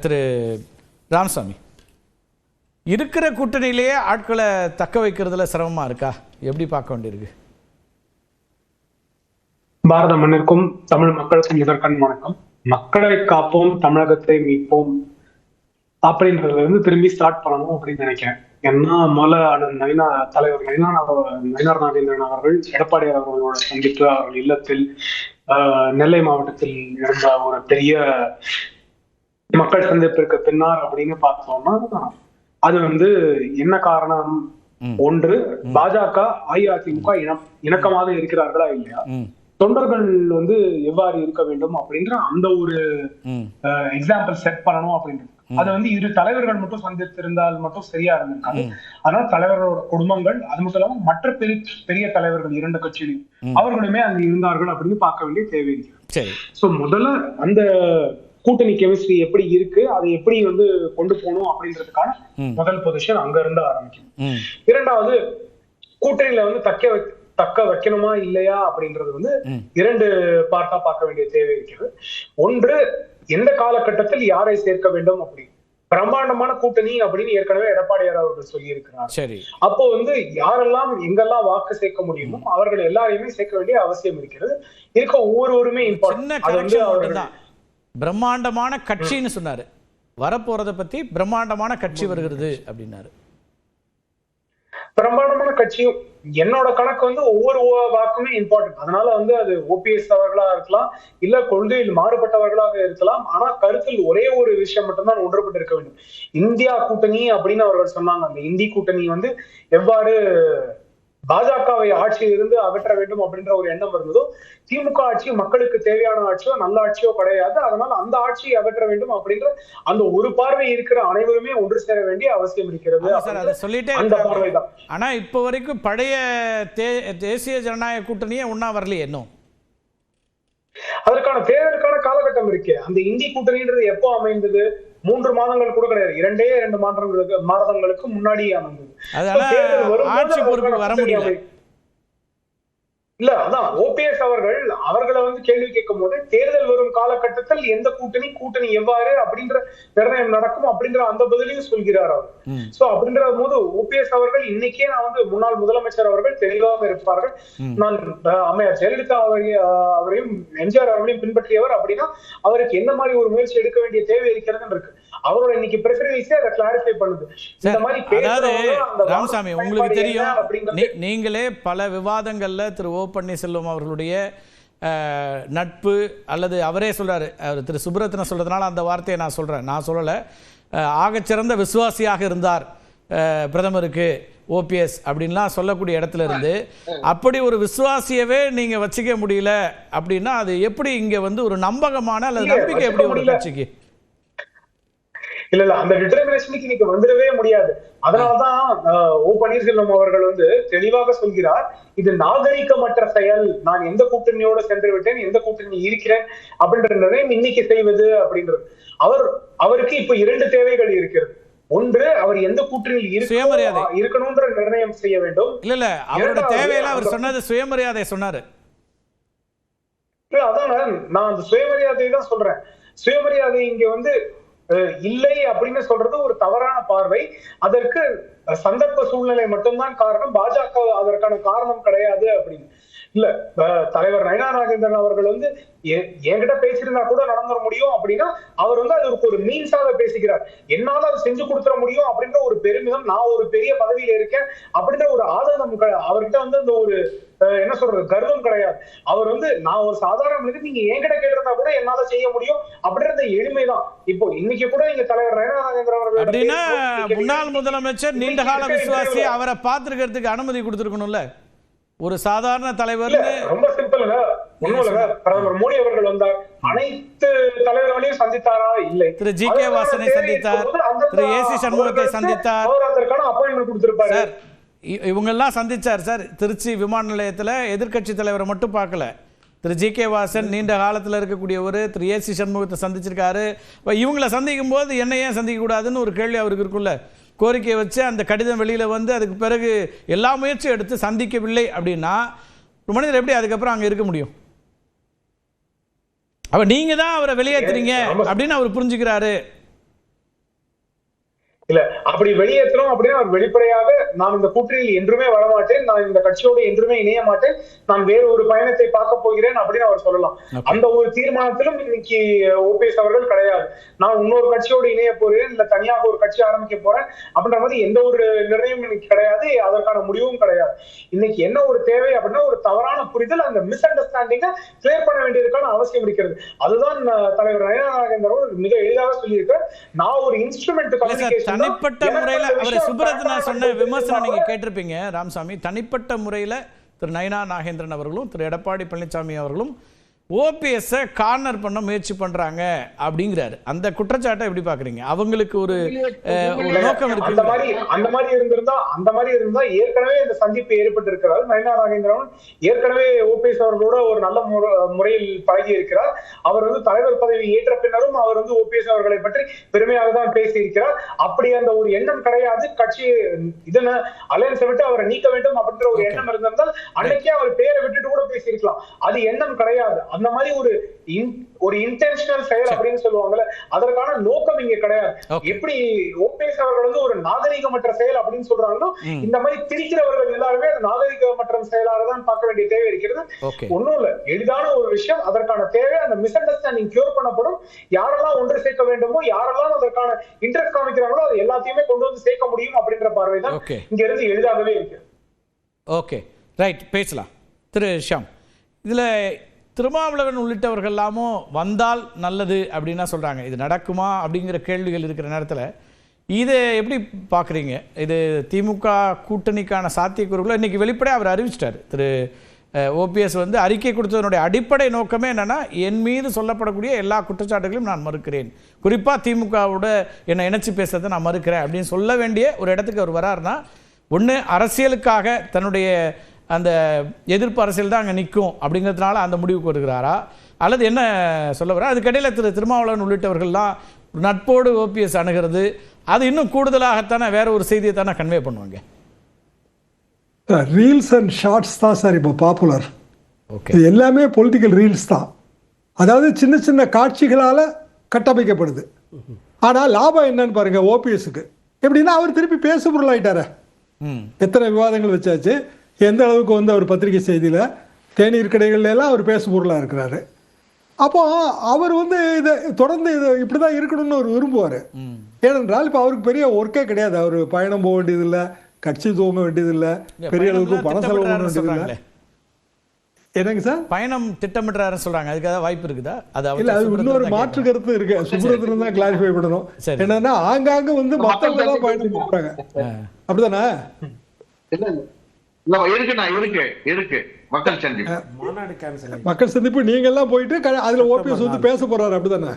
திரு ராமசாமி இருக்கிற கூட்டணியிலேயே ஆட்களை தக்க வைக்கிறதுல சிரமமா இருக்கா? எப்படி பார்க்க வேண்டியிருக்கு? பாரத மண்ணிற்கும் தமிழ் மக்களுக்கும் முதற்கண் வணக்கம். மக்களை காப்போம் தமிழகத்தை மீட்போம் அப்படின்றதுல இருந்து திரும்பி ஸ்டார்ட் பண்ணணும் அப்படின்னு நினைக்கிறேன். ஏன்னா முதல்ல அண்ணன் நயினா தலைவர் நயினா நயினார் நாகேந்திரன் அவர்கள் எடப்பாடியார் அவர்களோட சந்திப்பு அவர்கள் இல்லத்தில் ஆஹ், நெல்லை மாவட்டத்தில் இருந்த ஒரு பெரிய மக்கள் சந்திப்பிற்கு பின்னார் அப்படின்னு பார்த்தோம்னா அது வந்து என்ன காரணம். ஒன்று பாஜக அஇஅதிமுக இணம் இணக்கமாக இருக்கிறார்களா இல்லையா? தொண்டர்கள் வந்து எவ்வாறு இருக்க வேண்டும் அப்படின்ற அந்த ஒரு எக்ஸாம்பிள் செட் பண்ணணும் அப்படின்றது. அது வந்து இரு தலைவர்கள் மட்டும் சந்தித்திருந்தால் மட்டும் சரியா இருந்திருக்காது. ம். அதனால தலைவர்களோட குடும்பங்கள் அது மட்டும் இல்லாம மற்ற பெரிய பெரிய தலைவர்கள் இரண்டு கட்சியிலும். அவர்களுமே அங்க இருந்தார்கள் அப்படின்னு பார்க்க வேண்டிய தேவை இருக்கிறது. சரி. சோ முதல்ல அந்த கூட்டணி கெமிஸ்ட்ரி எப்படி இருக்கு அதை எப்படி வந்து கொண்டு போகணும் அப்படின்றதுக்கான. முதல் பொசிஷன் அங்க இருந்து ஆரம்பிக்கும். இரண்டாவது கூட்டணியில வந்து தக்க தக்க வைக்கணுமா இல்லையா அப்படின்றது வந்து. இரண்டு பார்ட்டா பார்க்க வேண்டிய தேவை இருக்கிறது. ஒன்று எந்த காலகட்டத்தில் யாரை சேர்க்க வேண்டும் அப்படி. பிரம்மாண்டமான கூட்டணி அப்படின்னு ஏற்கனவே எடப்பாடியார் அவர்கள் சொல்லியிருக்கிறார். சரி. அப்போ வந்து யாரெல்லாம் எங்கெல்லாம் வாக்கு சேர்க்க முடியுமோ அவர்கள் எல்லாரையுமே சேர்க்க வேண்டிய அவசியம் இருக்கிறது. இருக்க ஒவ்வொருவருமே இம்பார்ட்டன்ட் பிரம்மாண்டமான கட்சின்னு சொன்னாரு. வரப்போறத பத்தி பிரம்மாண்டமான கட்சி வருகிறது அப்படின்னாரு. பிரம்மாண்டமான கட்சியும் என்னோட கணக்கு வந்து ஒவ்வொரு வாக்குமே இம்பார்ட்டன்ட் அதனால வந்து அது ஓபிஎஸ் அவர்களா இருக்கலாம் இல்ல கொள்கையில் மாறுபட்டவர்களாக இருக்கலாம் ஆனா கருத்தில் ஒரே ஒரு விஷயம் மட்டும்தான் ஒன்றுபட்டு இருக்க வேண்டும். இந்தியா கூட்டணி அப்படின்னு அவர்கள் சொன்னாங்க. அந்த இந்தி கூட்டணி வந்து எவ்வாறு பாஜகவை ஆட்சியில் இருந்து அகற்ற வேண்டும் அப்படின்ற ஒரு எண்ணம் இருந்ததோ திமுக ஆட்சி மக்களுக்கு தேவையான ஆட்சியோ நல்ல ஆட்சியோ கிடையாது. அதனால அந்த ஆட்சியை அகற்ற வேண்டும் அப்படின்ற அந்த ஒரு பார்வை இருக்கிற அனைவருமே ஒன்று சேர வேண்டிய அவசியம் இருக்கிறது சொல்லிட்டே அந்த இருக்காங்க. பார்வைதான். ஆனா இப்போ வரைக்கும் பழைய தேசிய ஜனநாயக கூட்டணியே ஒண்ணா வரலையே இன்னும்? அதற்கான தேர்தலுக்கான காலகட்டம் இருக்கு. அந்த இந்தி கூட்டணின்றது எப்போ அமைந்தது? மூன்று மாதங்கள் கூட கிடையாது. இரண்டே இரண்டு மாதங்களுக்கு மாதங்களுக்கு முன்னாடியே அமைந்தது. ஆட்சி அதற்கான வர அமை- இல்ல அதான் ஓபிஎஸ் அவர்கள் அவர்களை வந்து கேள்வி கேட்கும் போது தேர்தல் வரும் காலகட்டத்தில் எந்த கூட்டணி கூட்டணி எவ்வாறு அப்படின்ற நிர்ணயம் நடக்கும் அப்படின்ற அந்த பதிலையும் சொல்கிறார் அவர். சோ அப்படின்ற போது ஓபிஎஸ் அவர்கள் இன்னைக்கே நான் வந்து முன்னாள் முதலமைச்சர் அவர்கள் தெளிவாக இருப்பார்கள். நான் அம்மையார் ஜெயலலிதா அவரை- அவரையும் எம்ஜிஆர் அவர்களையும் பின்பற்றியவர் அப்படின்னா அவருக்கு என்ன மாதிரி ஒரு முயற்சி எடுக்க வேண்டிய தேவை இருக்கிறதுன்னு இருக்கு அவரோட இன்னைக்கு பிரஸ் அதை கிளாரிஃபை பண்ணுது. இந்த மாதிரி அதாவது ராமசாமி உங்களுக்கு தெரியும் நீங்களே பல விவாதங்கள்ல திரு ஓ பன்னீர்செல்வம் அவர்களுடைய நட்பு அல்லது அவரே சொல்றாரு அவர் திரு சுப்ரத்னம் சொல்றதுனால அந்த வார்த்தையை நான் சொல்றேன். நான் சொல்லலை. ஆகச்சிறந்த விசுவாசியாக இருந்தார் பிரதமருக்கு ஓபிஎஸ் அப்படின்லாம் சொல்லக்கூடிய இடத்துல இருந்து அப்படி ஒரு விசுவாசியவே நீங்க வச்சுக்க முடியல அப்படின்னா அது எப்படி இங்க வந்து ஒரு நம்பகமான அல்லது நம்பிக்கை எப்படி ஒரு. கட்சிக்கு? இல்ல இல்ல அந்த டிட்டர்மினேஷனுக்கு இன்னைக்கு வந்துடவே முடியாது. அதனாலதான் ஓ பன்னீர்செல்வம் அவர்கள் வந்து தெளிவாக சொல்கிறார் இது நாகரிகமற்ற செயல். நான் எந்த கூட்டணியோட சென்று விட்டேன் எந்த கூட்டணி இருக்கிறேன் அப்படின்றதை இன்னைக்கு செய்வது அப்படின்றது. அவர் அவருக்கு இப்ப இரண்டு தேவைகள் இருக்கிறது. ஒன்று அவர் எந்த கூட்டணியில் சுயமரியாதை. இருக்கணும்ன்ற நிர்ணயம் செய்ய வேண்டும். இல்ல இல்ல அவரோட தேவையெல்லாம் அவர் சொன்னது சுயமரியாதை சொன்னாரு. அதான் நான் அந்த சுயமரியாதை தான் சொல்றேன். சுயமரியாதை இங்க வந்து இல்லை அப்படின்னு சொல்றது ஒரு தவறான பார்வை. அதற்கு சந்தர்ப்ப சூழ்நிலை மட்டும்தான் காரணம். பாஜக அதற்கான காரணம் கிடையாது அப்படின்னு. இல்ல தலைவர் நயனா நாகேந்திரன் அவர்கள் வந்து என்கிட்ட பேசியிருந்தா கூட நடந்துட முடியும் அப்படின்னா அவர் வந்து அதுக்கு ஒரு மீன்ஸாக பேசுகிறார் என்னால அதை செஞ்சு கொடுத்துட முடியும் அப்படின்ற ஒரு பெருமிதம் நான் ஒரு பெரிய பதவியில இருக்கேன் அப்படின்ற ஒரு ஆதங்கம் அவர்கிட்ட வந்து அந்த ஒரு என்ன சொல்றது கர்வம் கிடையாது. அவர் வந்து நான் ஒரு சாதாரண மனிதன் நீங்க என்கிட்ட கேட்டிருந்தா கூட என்னால செய்ய முடியும் அப்படின்ற எளிமைதான். இப்போ இன்னைக்கு கூட நீங்க தலைவர் நயனா நாகேந்திரன் அவர்கள் அப்படின்னா முன்னாள் முதலமைச்சர் நீண்ட கால விசுவாசி அவரை பார்த்துருக்கிறதுக்கு அனுமதி கொடுத்துருக்கணும்ல? ஒரு சாதாரண இல்ல தலைவர்னு ரொம்ப சிம்பிளுங்க பிரதமர் மோடி அவர்கள் வந்தார். அனைத்து தலைவர்களையும் சந்தித்தாரா? இல்லை. திரு ஜி கே வாசனை சந்தித்தார். திரு ஏ சி சண்முகத்தை சந்தித்தார். அவர் அதற்கான அப்பாயின்மெண்ட் கொடுத்திருப்பாரு. சார் இவங்கெல்லாம் சந்திச்சார் சார். திருச்சி விமான நிலையத்தில் எதிர்க்கட்சி தலைவரை மட்டும் பார்க்கல. திரு ஜி கே வாசன் நீண்ட காலத்தில் இருக்கக்கூடியவர். திரு ஏ சி சண்முகத்தை சந்திச்சிருக்காரு. இவங்களை சந்திக்கும் போது என்னை ஏன் சந்திக்கக்கூடாதுன்னு ஒரு கேள்வி அவருக்கு இருக்குல்ல கோரிக்கையை வச்சு அந்த கடிதம் வெளியில் வந்து அதுக்கு பிறகு எல்லா முயற்சியும் எடுத்து சந்திக்கவில்லை அப்படின்னா மனிதர் எப்படி அதுக்கப்புறம் அங்கே இருக்க முடியும் அப்ப நீங்க தான் அவரை வெளியேத்துறீங்க ஆமா. அப்படின்னு அவர் புரிஞ்சுக்கிறாரு இல்ல அப்படி வெளியேற்றணும் அப்படின்னா அவர் வெளிப்படையாக நான் இந்த கூட்டணியில் என்றுமே வரமாட்டேன் நான் இந்த கட்சியோடு என்றுமே இணைய மாட்டேன் நான் வேறு ஒரு பயணத்தை பார்க்க போகிறேன் அப்படின்னு அவர் சொல்லலாம். அந்த ஒரு தீர்மானத்திலும் இன்னைக்கு ஓபிஎஸ் அவர்கள் கிடையாது. நான் இன்னொரு கட்சியோடு இணைய போறேன் இல்ல தனியாக ஒரு கட்சி ஆரம்பிக்க போறேன் அப்படின்ற மாதிரி எந்த ஒரு நிர்ணயமும் இன்னைக்கு கிடையாது அதற்கான முடிவும் கிடையாது. இன்னைக்கு என்ன ஒரு தேவை அப்படின்னா ஒரு தவறான புரிதல் அந்த மிஸ் அண்டர்ஸ்டாண்டிங்க கிளியர் பண்ண வேண்டியதுக்கான அவசியம் இருக்கிறது. அதுதான் தலைவர் நயனா நாகேந்திர அவர்கள் மிக எளிதாக சொல்லியிருக்கார் நான் ஒரு இன்ஸ்ட்ருமெண்ட் கம்யூனிகேஷன் தனிப்பட்ட முறையில் அவர் சுப்ரத்னா சொன்ன விமர்சனம் நீங்க கேட்டிருப்பீங்க ராமசாமி. தனிப்பட்ட முறையில் திரு நயனா நாகேந்திரன் அவர்களும் திரு எடப்பாடி பழனிசாமி அவர்களும் ஓபிஎஸ்ஸை கார்னர் பண்ண முயற்சி பண்றாங்க அப்படிங்கிறாரு. அந்த குற்றச்சாட்டை எப்படி பாக்குறீங்க அவங்களுக்கு ஒரு நோக்கம் அந்த இருக்கு மாதிரி அந்த மாதிரி இருந்திருந்தா அந்த மாதிரி இருந்தா ஏற்கனவே இந்த சந்திப்பு ஏற்பட்டு இருக்கிறார் நயனா நாகேந்திரன் ஏற்கனவே ஓபிஎஸ் அவர்களோட ஒரு நல்ல முற- முறையில் பழகி இருக்கிறார். அவர் வந்து தலைவர் பதவி ஏற்ற பின்னரும் அவர் வந்து ஓபிஎஸ் அவர்களை பற்றி பெருமையாக தான் பேசி இருக்கிறார் அப்படி அந்த ஒரு எண்ணம் கிடையாது. கட்சி இதன அலையன்ஸ் விட்டு அவரை நீக்க வேண்டும் அப்படின்ற ஒரு. எண்ணம் இருந்திருந்தால் அன்னைக்கே அவர் பேரை விட்டுட்டு கூட பேசியிருக்கலாம். அது எண்ணம் கிடையாது. அந்த மாதிரி ஒரு ஒரு இன்டென்ஷனல் செயல். அப்படின்னு சொல்லுவாங்கல்ல அதற்கான நோக்கம் இங்க கிடையாது. எப்படி ஓபிஎஸ் அவர்கள் வந்து ஒரு நாகரிகமற்ற செயல் அப்படின்னு சொல்றாங்களோ. இந்த மாதிரி திரிக்கிறவர்கள் எல்லாருமே அது நாகரிகமற்ற செயலாக தான் பார்க்க வேண்டிய தேவை இருக்கிறது ஒண்ணும் இல்ல எளிதான ஒரு விஷயம் அதற்கான தேவை அந்த மிஸ் அண்டர்ஸ்டாண்டிங் கியூர் பண்ணப்படும் யாரெல்லாம் ஒன்று சேர்க்க வேண்டுமோ யாரெல்லாம் அதற்கான இன்ட்ரெஸ்ட் காமிக்கிறாங்களோ அது எல்லாத்தையுமே கொண்டு வந்து சேர்க்க முடியும் அப்படின்ற பார்வை தான். இங்க இருந்து எளிதாகவே இருக்கு ஓகே ரைட் பேசலாம் திரு ஷாம் இதில் திருமாவளவன் உள்ளிட்டவர்கள் எல்லாமும் வந்தால் நல்லது அப்படின்னா சொல்கிறாங்க இது நடக்குமா அப்படிங்கிற கேள்விகள் இருக்கிற நேரத்தில் இதை எப்படி பார்க்குறீங்க? இது திமுக கூட்டணிக்கான சாத்தியக்கூறுகளை இன்றைக்கி வெளிப்படையாக அவர் அறிவிச்சிட்டார். திரு ஓபிஎஸ் வந்து அறிக்கை கொடுத்ததனுடைய அடிப்படை நோக்கமே என்னென்னா என் மீது சொல்லப்படக்கூடிய எல்லா குற்றச்சாட்டுகளையும் நான் மறுக்கிறேன். குறிப்பாக திமுகவோட என்னை இணைச்சி பேசுறதை நான் மறுக்கிறேன் அப்படின்னு சொல்ல வேண்டிய ஒரு இடத்துக்கு அவர் வராருன்னா ஒன்று அரசியலுக்காக தன்னுடைய அந்த எதிர்ப்பு அரசியல் தான் அங்கே நிற்கும் அப்படிங்கிறதுனால அந்த முடிவுக்கு வருகிறாரா? அல்லது என்ன சொல்ல வரா அதுக்கடையில் திரு திருமாவளவன் உள்ளிட்டவர்கள்லாம் நட்போடு ஓபிஎஸ் அணுகிறது. அது இன்னும் கூடுதலாகத்தானே வேற ஒரு செய்தியை தானே கன்வே பண்ணுவாங்க? ரீல்ஸ் அண்ட் ஷார்ட்ஸ் தான் சார் இப்போ பாப்புலர் ஓகே இது எல்லாமே பொலிட்டிக்கல் ரீல்ஸ் தான். அதாவது சின்ன சின்ன காட்சிகளால் கட்டமைக்கப்படுது. ஆனால் லாபம் என்னன்னு பாருங்க ஓபிஎஸ்க்கு. எப்படின்னா அவர் திருப்பி பேசு பொருளாயிட்டாரே ம். எத்தனை விவாதங்கள் வச்சாச்சு? எந்த அளவுக்கு வந்து அவர் பத்திரிகை செய்தியில் தேநீர் கடைகள்ல எல்லாம் அவர் பேசு பொருளாக இருக்கிறாரு. அப்போ அவர் வந்து இதை தொடர்ந்து இது இப்படி தான் இருக்கணும்னு அவர் விரும்புவார். ஏனென்றால் இப்போ அவருக்கு பெரிய ஒர்க்கே கிடையாது. அவர் பயணம் போக வேண்டியதில்லை கட்சி துவங்க வேண்டியதில்லை பெரிய அளவுக்கு பண செலவு பண்ண வேண்டியதில்லை. என்னங்க சார்? பயணம் திட்டமிடுறாருன்னு சொல்றாங்க. அதுக்கு ஏதாவது வாய்ப்பு இருக்குதா? அது இல்ல அது இன்னொரு மாற்று. கருத்து இருக்கு. சுப்ரதன் தான் கிளாரிஃபை பண்ணணும். என்னன்னா ஆங்காங்க வந்து மத்தவங்க தான் பயணம் போறாங்க அப்படிதானே? மக்கள் சந்திப்பு. மாநாடு கேன்சல் மக்கள் சந்திப்பு நீங்க எல்லாம் போயிட்டு அதுல ஓபிஎஸ் வந்து பேச போறாரு அப்படிதானே?